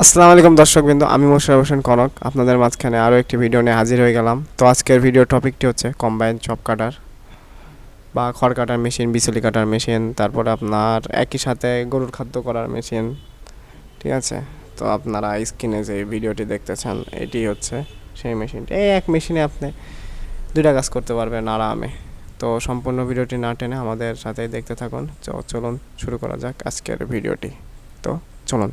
আসসালামু আলাইকুম দর্শকবৃন্দ, আমি মোশারফ হোসেন কনক, আপনাদের মাঝখানে আরও একটি ভিডিও নিয়ে হাজির হয়ে গেলাম। তো আজকের ভিডিও টপিকটি হচ্ছে কম্বাইন চপ কাটার বা খড় কাটার মেশিন বিচুলি কাটার মেশিন তারপরে আপনার একই সাথে গরুর খাদ্য করার মেশিন ঠিক আছে? তো আপনারা স্ক্রিনে যে ভিডিওটি দেখতেছেন, এটি হচ্ছে সেই মেশিনটি এই এক মেশিনে আপনি দুইটা কাজ করতে পারবেন আরামে। তো সম্পূর্ণ ভিডিওটি না টেনে আমাদের সাথেই দেখতে থাকুন। চলুন শুরু করা যাক আজকের ভিডিওটি তো চলুন।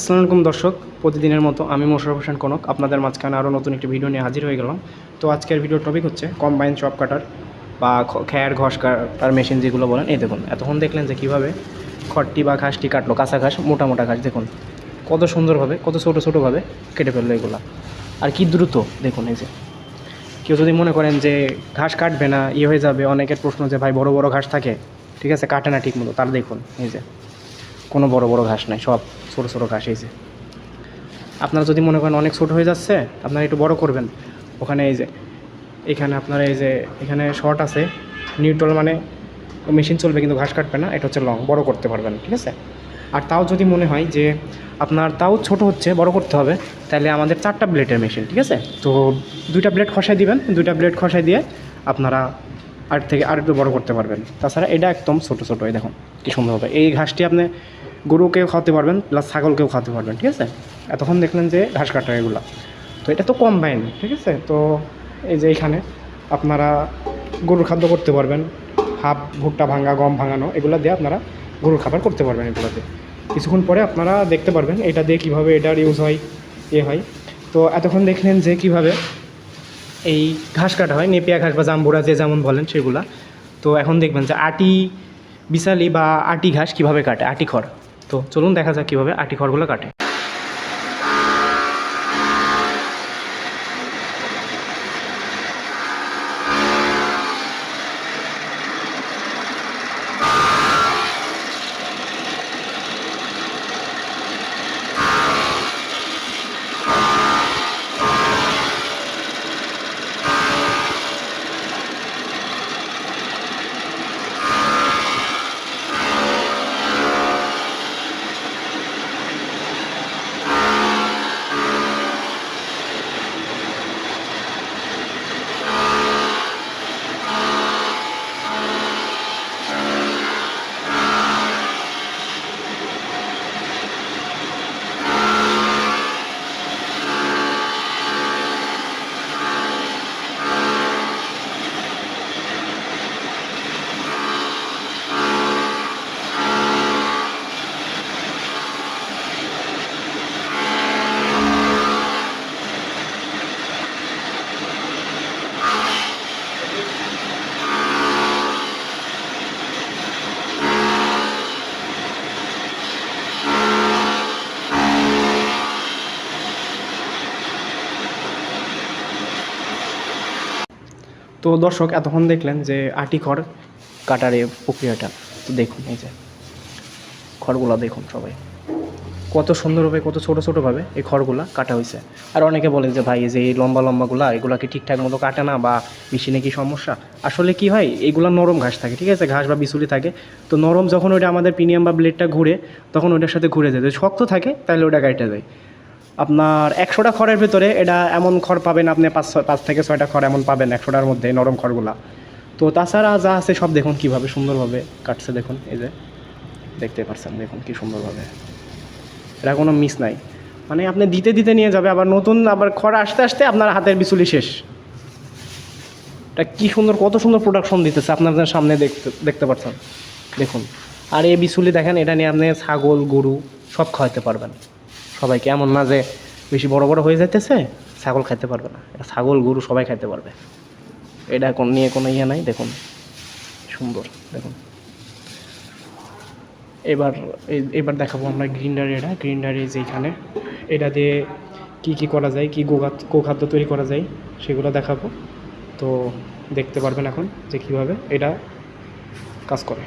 আসসালামু আলাইকুম দর্শক, প্রতিদিনের মতো আমি মোশারফ হোসেন কনক, আপনাদের মাঝখানে আরও নতুন একটি ভিডিও নিয়ে হাজির হয়ে গেলাম। তো আজকের ভিডিওর টপিক হচ্ছে কম্বাইন চপ কাটার বা খ্যার ঘষ কাটার মেশিন যেগুলো বলেন। এই দেখুন, এতক্ষণ দেখলেন যে কীভাবে খড়টি বা ঘাসটি কাটলো, কাঁচা ঘাস, মোটা মোটা ঘাস, দেখুন। কত সুন্দরভাবে, কত ছোটো ছোটোভাবে কেটে ফেলল এগুলো। আর কি দ্রুত, দেখুন এই যে। কেউ যদি মনে করেন যে ঘাস কাটবে না ইয়ে হয়ে যাবে, অনেকের প্রশ্ন যে ভাই বড় বড় ঘাস থাকে, ঠিক আছে, কাটে না ঠিক মতো তার দেখুন, এই যে। কোনো বড় বড় ঘাস নাই, সব ছোটো ছোটো ঘাস এই যে। আপনারা যদি মনে করেন অনেক ছোটো হয়ে যাচ্ছে, আপনারা একটু বড় করবেন। ওখানে এই যে, এখানে আপনার এই যে, এখানে শর্ট আছে, নিউট্রাল মানে মেশিন চলবে কিন্তু ঘাস কাটবে না, এটা হচ্ছে লং, বড় করতে পারবেন, ঠিক আছে? আর তাও যদি মনে হয় যে আপনার তাও ছোট হচ্ছে, বড় করতে হবে, তাহলে আমাদের চারটা ব্লেডের মেশিন, ঠিক আছে? তো দুইটা ব্লেড খসাই দিবেন, দুইটা ব্লেড খসাই দিয়ে আপনারা আর থেকে আর একটু বড় করতে পারবেন। তাছাড়া এটা একদম ছোটো ছোটো, এই দেখুন, কী সুন্দর হবে। এই ঘাসটি আপনি গরুকেও খাওয়াতে পারবেন প্লাস ছাগলকেও খাওয়াতে পারবেন, ঠিক আছে? এতক্ষণ দেখলেন যে ঘাস কাটা এগুলো। তো এটা তো কম্বাইন ঠিক আছে? তো এই যে এখানে আপনারা গরুর খাদ্য করতে পারবেন, হাফ ভুট্টা ভাঙা, গম ভাঙানো, এগুলো দিয়ে আপনারা গরুর খাবার করতে পারবেন এগুলোতে। কিছুক্ষণ পরে আপনারা দেখতে পারবেন এটা দিয়ে কীভাবে এটার ইউজ হয়, এ হয়। তো এতক্ষণ দেখলেন যে কীভাবে এই ঘাস কাটা হয়, নেপিয়া ঘাস বা জাম্বুরা যে যেমন বলেন সেগুলা। তো এখন দেখবেন যে আটি, বিশালি বা আটি ঘাস কীভাবে কাটে? আটি খড়। তো চলুন দেখা যাক কীভাবে আটি খড়গুলো কাটে। তো দর্শক এতক্ষণ দেখলেন যে আটি খড় কাটার এই প্রক্রিয়াটা, তো দেখুন এই যে খড়গুলো দেখুন সবাই। কত সুন্দরভাবে কত ছোটো ছোটোভাবে এই খড়গুলা কাটা হয়েছে। আর অনেকে বলে যে, ভাই, এই যে এই লম্বা লম্বাগুলা, এগুলা কি ঠিকঠাক মতো কাটে না বা মেশিনে কি সমস্যা? আসলে কি হয় এইগুলা নরম ঘাস থাকে, ঠিক আছে? ঘাস বা বিচুলি থাকে। তো নরম যখন ওইটা আমাদের প্রিমিয়াম বা ব্লেডটা ঘুরে, তখন ওইটার সাথে ঘুরে যায়। যদি শক্ত থাকে, তাহলে ওটা গাইটে যায়। আপনার একশোটা খড়ের ভিতরে এটা এমন খড় পাবেন আপনি পাঁচ পাঁচ থেকে ছয়টা খড় এমন পাবেন একশোটার মধ্যে নরম খড়গুলা। তো তাছাড়া যা আছে সব দেখুন কীভাবে সুন্দরভাবে কাটছে দেখুন, এই যে দেখতে পাচ্ছেন দেখুন কি সুন্দরভাবে। এটা কোনো মিস নাই। মানে আপনি দিতে দিতে নিয়ে যাবে, আবার নতুন আবার খড় আসতে আসতে আপনার হাতের বিচুলি শেষ। এটা কি সুন্দর, কত সুন্দর প্রোডাকশন দিতেছে আপনাদের সামনে দেখতে দেখতে পাচ্ছেন। দেখুন, আর এই বিচুলি দেখেন, এটা নিয়ে আপনি ছাগল, গরু সব খাওয়াতে পারবেন। সবাইকে এমন না যে বেশি বড় বড় হয়ে যাইতেছে, ছাগল খাইতে পারবে না। ছাগল, গরু সবাই খাইতে পারবে। এটা কোন নিয়ে কোনো ইয়ে নাই, দেখুন। সুন্দর, দেখুন। এবার এবার দেখাবো আমরা গ্রিন্ডার এটা। গ্রিন্ডারে যেখানে এটা দিয়ে কি কি করা যায়, কি গোখাদ গোখাদ্য তৈরি করা যায়, সেগুলো দেখাবো। তো দেখতে পারবেন এখন যে কীভাবে এটা কাজ করে।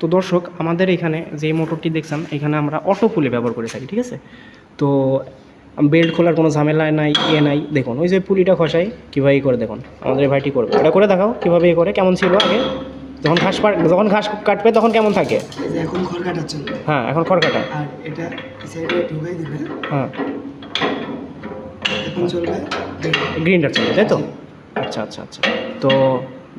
তো দর্শক আমাদের এখানে যে মোটরটি দেখছেন এখানে আমরা অটো পুলে ব্যবহার করে থাকি ঠিক আছে? তো বেল্ট খোলার কোনো ঝামেলা নাই ইয়ে নাই। দেখুন ওই যে পুলিটা খসাই কীভাবে করে দেখুন? আমাদের এই ভাইটি করবে। ওটা করে দেখাও কীভাবে করে কেমন ছিল আগে? যখন ঘাস যখন ঘাস কাটবে তখন কেমন থাকে? এখন খড় কাটার জন্য। হ্যাঁ এখন খড় কাটা। আর এটা সাইডে ঢুকাই দিবে। হ্যাঁ। এখন চলবে গ্রিনটা চলে তাই তো? আচ্ছা আচ্ছা আচ্ছা। তো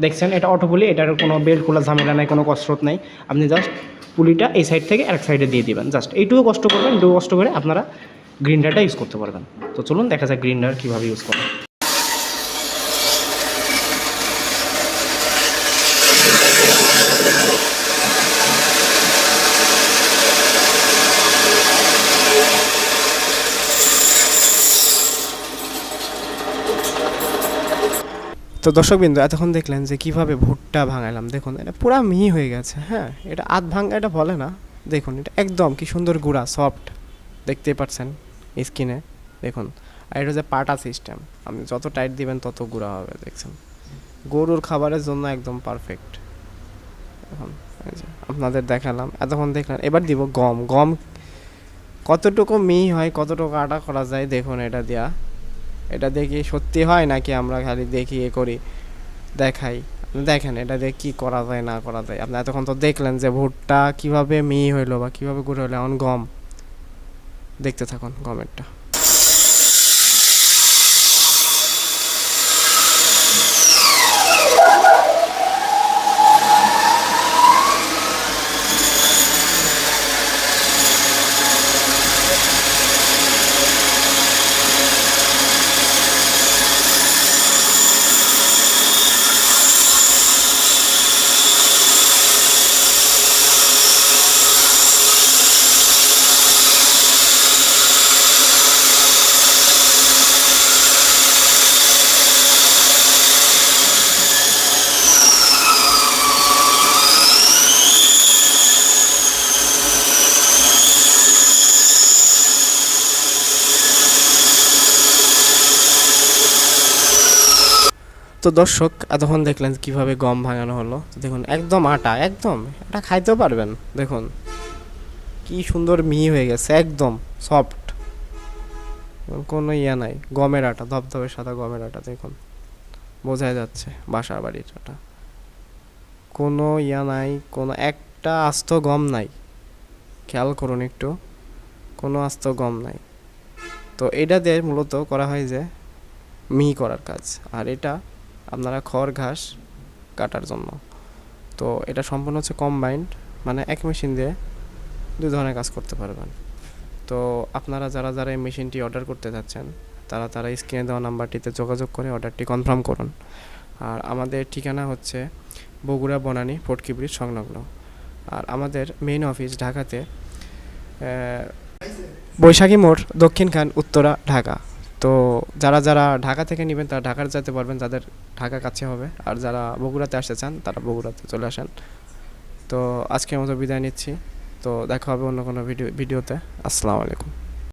দেখছেন, এটা অটো পুলি এটার কোনো বেল্ট খোলা ঝামেলা নাই, কোনো কসরত নাই। আপনি জাস্ট পুলিটা এই সাইড থেকে এক সাইডে দিয়ে দেবেন। জাস্ট এইটুকু কষ্ট করবেন, এইটুকু কষ্ট করে আপনারা গ্রিন্ডারটা ইউজ করতে পারবেন। তো চলুন, দেখা যাক গ্রিন্ডার কীভাবে ইউজ করেন তো দর্শকবিন্দু, এতক্ষণ দেখলেন যে কীভাবে ভুট্টা ভাঙালাম। দেখুন, এটা পুরা মিহি হয়ে গেছে হ্যাঁ? এটা আধ ভাঙা এটা বলে না। দেখুন, এটা একদম কি সুন্দর গুঁড়া সফট দেখতেই পাচ্ছেন স্কিনে দেখুন, আর এটা হচ্ছে পাটা সিস্টেম আপনি যত টাইট দিবেন তত গুঁড়া হবে, দেখছেন? গরুর খাবারের জন্য একদম পারফেক্ট এখন আপনাদের দেখালাম, এতক্ষণ দেখলেন। এবার দিব গম। গম কতটুকু মিহি হয়, কতটুকু আটা করা যায়, দেখুন এটা দিয়া। এটা দেখি সত্যি হয় নাকি আমরা খালি দেখি এ করি? দেখাই। দেখেন এটা দেখে কী করা যায়, না করা যায়। আপনি এতক্ষণ তো দেখলেন যে ভুট্টা কীভাবে মেয়ে হইল বা কীভাবে ঘুরে হলো এখন গম। দেখতে থাকুন গমেরটা তো দর্শক, এতক্ষণ দেখলেন কীভাবে গম ভাঙানো হলো। দেখুন, একদম আটা, একদম। এটা খাইতেও পারবেন, দেখুন। কি সুন্দর মিহি হয়ে গেছে, একদম সফট কোনো ইয়া নাই, গমের আটা, ধবধবে সাদা গমের আটা, দেখুন। বোঝাই যাচ্ছে বাসার বাড়ির আটা। কোনো ইয়া নাই, কোনো একটা আস্ত গম নাই। খেয়াল করুন একটু, কোনো আস্ত গম নাই। তো এটা দিয়ে মূলত করা হয় যে মিহি করার কাজ। আর এটা আপনারা খড়, ঘাস কাটার জন্য। তো এটা সম্পূর্ণ হচ্ছে কম্বাইন্ড মানে এক মেশিন দিয়ে দুই ধরনের কাজ করতে পারবেন। তো আপনারা যারা যারা এই মেশিনটি অর্ডার করতে যাচ্ছেন, তারা তারা স্ক্রিনে দেওয়া নাম্বারটিতে যোগাযোগ করে অর্ডারটি কনফার্ম করুন। আর আমাদের ঠিকানা হচ্ছে বগুড়া বনানী ফোর্টকি ব্রিজ সংলগ্ন। আর আমাদের মেইন অফিস ঢাকাতে বৈশাখী মোড়, দক্ষিণ খান, উত্তরা, ঢাকা। তো যারা যারা ঢাকা থেকে নেবেন, তারা ঢাকার যেতে পারবেন, যাদের ঢাকা কাছে হবে। আর যারা বগুড়াতে আসতে চান, তারা বগুড়াতে চলে আসেন। তো আজকের মতো বিদায় নিচ্ছি। তো দেখা হবে অন্য কোনো ভিডিও, ভিডিওতে। আসসালামু আলাইকুম।